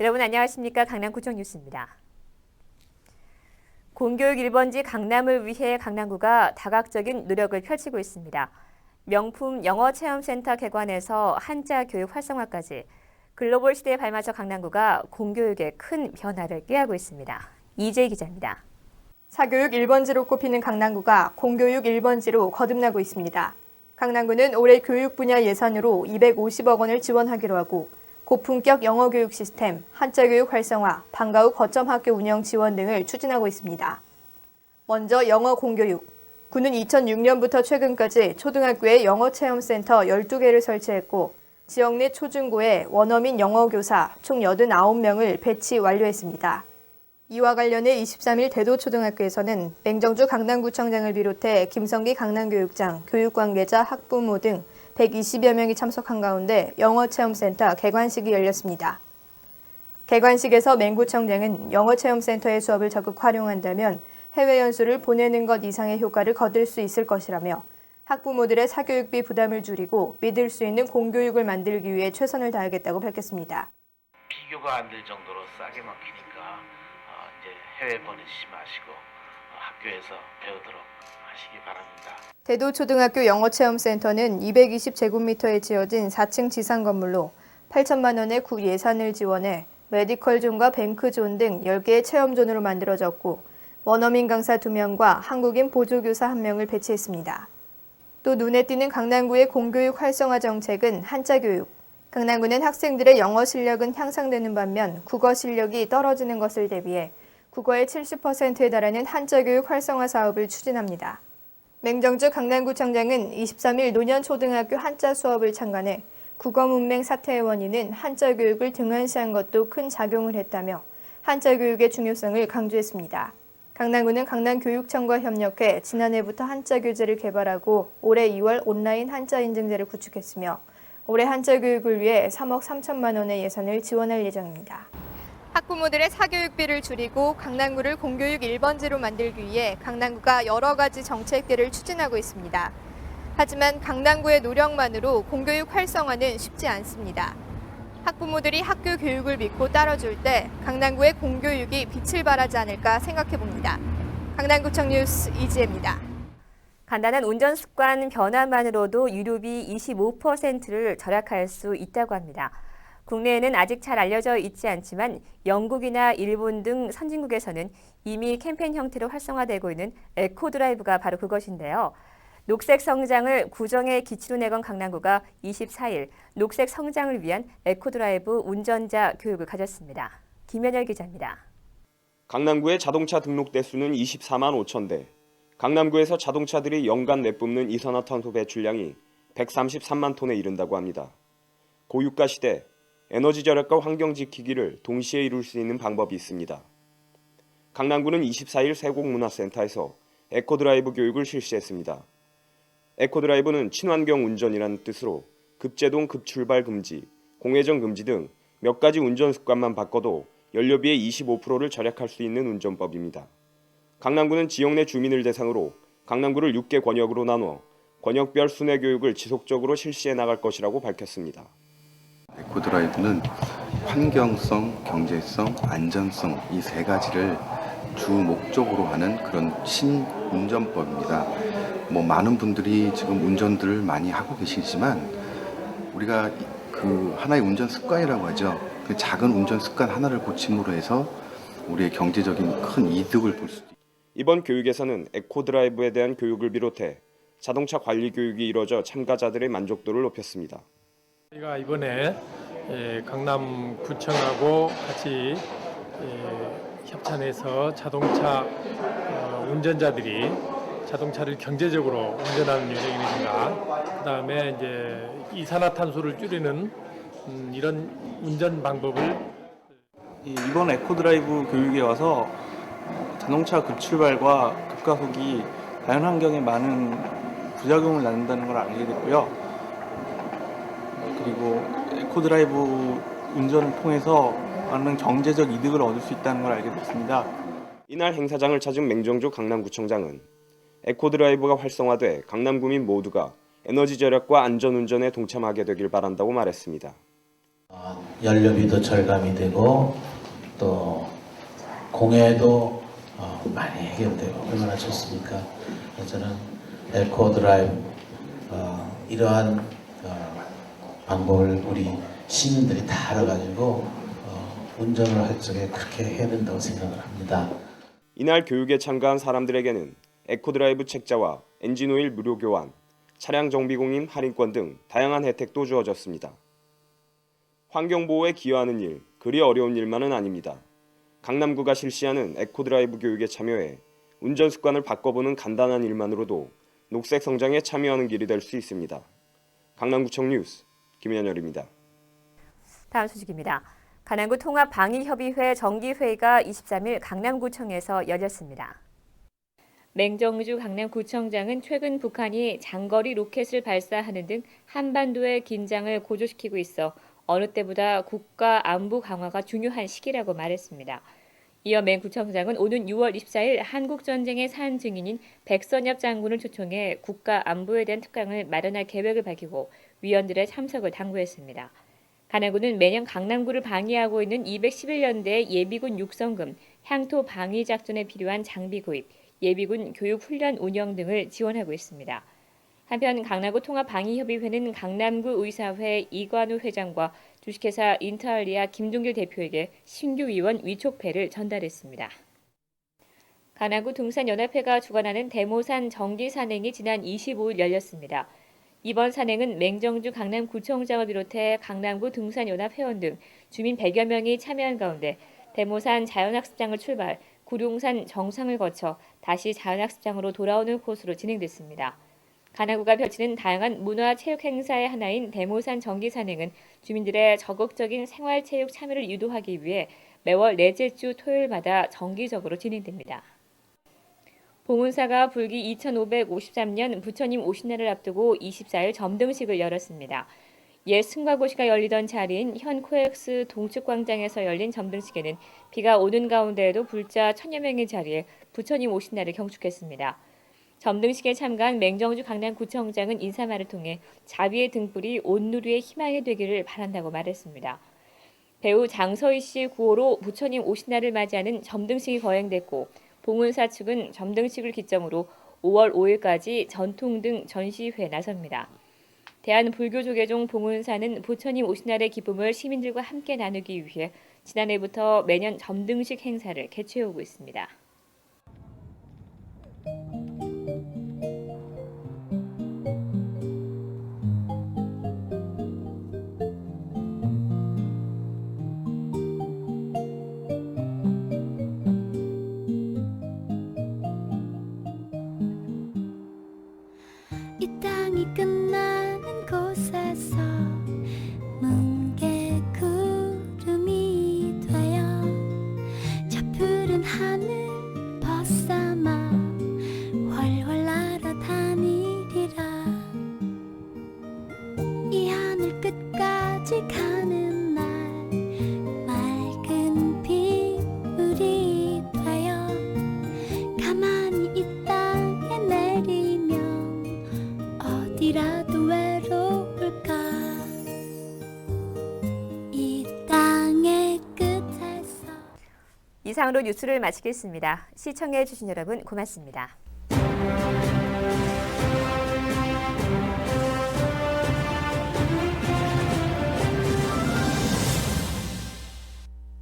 여러분 안녕하십니까 강남구청 뉴스입니다. 공교육 1번지 강남을 위해 강남구가 다각적인 노력을 펼치고 있습니다. 명품 영어 체험센터 개관에서 한자 교육 활성화까지 글로벌 시대에 발맞춰 강남구가 공교육에 큰 변화를 꾀하고 있습니다. 이재 기자입니다. 사교육 1번지로 꼽히는 강남구가 공교육 1번지로 거듭나고 있습니다. 강남구는 올해 교육 분야 예산으로 250억 원을 지원하기로 하고 고품격 영어 교육 시스템, 한자 교육 활성화, 방과 후 거점 학교 운영 지원 등을 추진하고 있습니다. 먼저 영어 공교육. 구는 2006년부터 최근까지 초등학교에 영어 체험센터 12개를 설치했고 지역 내 초중고에 원어민 영어 교사 총 89명을 배치 완료했습니다. 이와 관련해 23일 대도초등학교에서는 맹정주 강남구청장을 비롯해 김성기 강남교육장, 교육관계자, 학부모 등 120여 명이 참석한 가운데 영어체험센터 개관식이 열렸습니다. 개관식에서 맹구청장은 영어체험센터의 수업을 적극 활용한다면 해외 연수를 보내는 것 이상의 효과를 거둘 수 있을 것이라며 학부모들의 사교육비 부담을 줄이고 믿을 수 있는 공교육을 만들기 위해 최선을 다하겠다고 밝혔습니다. 비교가 안 될 정도로 싸게 먹히니까 어, 이제 해외 보내시지 마시고 어, 학교에서 배우도록 하시기 바랍니다. 대도초등학교 영어체험센터는 220제곱미터에 지어진 4층 지상 건물로 8천만 원의 구 예산을 지원해 메디컬존과 뱅크존 등 10개의 체험존으로 만들어졌고 원어민 강사 2명과 한국인 보조교사 1명을 배치했습니다. 또 눈에 띄는 강남구의 공교육 활성화 정책은 한자 교육. 강남구는 학생들의 영어 실력은 향상되는 반면 국어 실력이 떨어지는 것을 대비해 국어의 70%에 달하는 한자 교육 활성화 사업을 추진합니다. 맹정주 강남구청장은 23일 노년초등학교 한자 수업을 참관해 국어 문맹 사태의 원인은 한자 교육을 등한시한 것도 큰 작용을 했다며 한자 교육의 중요성을 강조했습니다. 강남구는 강남교육청과 협력해 지난해부터 한자 교재를 개발하고 올해 2월 온라인 한자 인증제를 구축했으며 올해 한자 교육을 위해 3억 3천만 원의 예산을 지원할 예정입니다. 학부모들의 사교육비를 줄이고 강남구를 공교육 1번지로 만들기 위해 강남구가 여러 가지 정책들을 추진하고 있습니다. 하지만 강남구의 노력만으로 공교육 활성화는 쉽지 않습니다. 학부모들이 학교 교육을 믿고 따라줄 때 강남구의 공교육이 빛을 발하지 않을까 생각해 봅니다. 강남구청 뉴스 이지혜입니다. 간단한 운전 습관 변화만으로도 유류비 25%를 절약할 수 있다고 합니다. 국내에는 아직 잘 알려져 있지 않지만 영국이나 일본 등 선진국에서는 이미 캠페인 형태로 활성화되고 있는 에코 드라이브가 바로 그것인데요. 녹색 성장을 구정의 기치로 내건 강남구가 24일 녹색 성장을 위한 에코 드라이브 운전자 교육을 가졌습니다. 김현열 기자입니다. 강남구의 자동차 등록 대수는 24만 5천 대. 강남구에서 자동차들이 연간 내뿜는 이산화탄소 배출량이 133만 톤에 이른다고 합니다. 고유가 시대 에너지 절약과 환경 지키기를 동시에 이룰 수 있는 방법이 있습니다. 강남구는 24일 세곡문화센터에서 에코드라이브 교육을 실시했습니다. 에코드라이브는 친환경 운전이라는 뜻으로 급제동 급출발 금지, 공회전 금지 등 몇 가지 운전 습관만 바꿔도 연료비의 25%를 절약할 수 있는 운전법입니다. 강남구는 지역 내 주민을 대상으로 강남구를 6개 권역으로 나누어 권역별 순회 교육을 지속적으로 실시해 나갈 것이라고 밝혔습니다. 에코드라이브는 환경성, 경제성, 안전성 이 세 가지를 주 목적으로 하는 그런 신운전법입니다. 뭐 많은 분들이 지금 운전들을 많이 하고 계시지만 우리가 이- 그 하나의 운전 습관이라고 하죠. 그 작은 운전 습관 하나를 고침으로 해서 우리의 경제적인 큰 이득을 볼 수. 이번 교육에서는 에코드라이브에 대한 교육을 비롯해 자동차 관리 교육이 이뤄져 참가자들의 만족도를 높였습니다. 저희가 이번에 예, 강남구청하고 같이 예, 협찬해서 자동차 어, 운전자들이 자동차를 경제적으로 운전하는 예정입니다. 그 다음에 이제 이산화탄소를 줄이는 음, 이런 운전 방법을 이- 이번 에코드라이브 교육에 와서 어, 자동차 급출발과 급가속이 자연환경에 많은 부작용을 낳는다는 걸 알게 됐고요. 그리고 에코드라이브 운전을 통해서 많은 경제적 이득을 얻을 수 있다는 걸 알게 됐습니다. 이날 행사장을 찾은 맹정조 강남구청장은 에코드라이브가 활성화돼 강남 구민 모두가 에너지 절약과 안전 운전에 동참하게 되길 바란다고 말했습니다. 아, 연료비도 절감이 되고 또 공해도 어, 많이 해결되고 얼마나 좋습니까? 그래서 저는 에코 드라이브 어, 이러한 어, 방법을 우리 시민들이 다 알아가지고 어, 운전을 할 적에 그렇게 해야 된다고 생각을 합니다. 이날 교육에 참가한 사람들에게는 에코드라이브 책자와 엔진오일 무료 교환, 차량 정비공인 할인권 등 다양한 혜택도 주어졌습니다. 환경보호에 기여하는 일, 그리 어려운 일만은 아닙니다. 강남구가 실시하는 에코드라이브 교육에 참여해 운전 습관을 바꿔보는 간단한 일만으로도 녹색 성장에 참여하는 길이 될 수 있습니다. 강남구청 뉴스 김현열입니다. 다음 소식입니다. 강남구 통합방위협의회 정기회의가 23일 강남구청에서 열렸습니다. 맹정주 강남구청장은 최근 북한이 장거리 로켓을 발사하는 등 한반도의 긴장을 고조시키고 있어 어느 때보다 국가 안보 강화가 중요한 시기라고 말했습니다. 이어 맹 구청장은 오는 6월 24일 한국 전쟁의 산 증인인 백선엽 장군을 초청해 국가 안보에 대한 특강을 마련할 계획을 밝히고 위원들의 참석을 당부했습니다. 간해군은 매년 강남구를 방위하고 있는 211년대 예비군 육성금, 향토 방위 작전에 필요한 장비 구입, 예비군 교육 훈련 운영 등을 지원하고 있습니다. 한편 강남구 통합방위협의회는 강남구 의사회 이관우 회장과 주식회사 인터알리아 김종길 대표에게 신규 위원 위촉패를 전달했습니다. 강남구 등산연합회가 주관하는 대모산 정기 산행이 지난 25일 열렸습니다. 이번 산행은 맹정주 강남구청장을 비롯해 강남구 등산연합 회원 등 주민 100여 명이 참여한 가운데 대모산 자연학습장을 출발, 구룡산 정상을 거쳐 다시 자연학습장으로 돌아오는 코스로 진행됐습니다. 가나구가 펼치는 다양한 문화 체육 행사의 하나인 대모산 정기 산행은 주민들의 적극적인 생활 체육 참여를 유도하기 위해 매월 넷째 주 토요일마다 정기적으로 진행됩니다. 봉은사가 불기 2553년 부처님 오신 날을 앞두고 24일 점등식을 열었습니다. 옛 승과고시가 열리던 자리인 현 코엑스 동측 광장에서 열린 점등식에는 비가 오는 가운데에도 불자 천여 명의 자리에 부처님 오신 날을 경축했습니다. 점등식에 참가한 맹정주 강남구청장은 인사말을 통해 자비의 등불이 온누리의 희망이 되기를 바란다고 말했습니다. 배우 장서희 씨 구호로 부처님 오신 날을 맞이하는 점등식이 거행됐고 봉은사 측은 점등식을 기점으로 5월 5일까지 전통 등 전시회에 나섭니다. 대한불교조계종 봉은사는 부처님 오신 날의 기쁨을 시민들과 함께 나누기 위해 지난해부터 매년 점등식 행사를 개최해오고 있습니다. 이상으로 뉴스를 마치겠습니다. 시청해 주신 여러분 고맙습니다.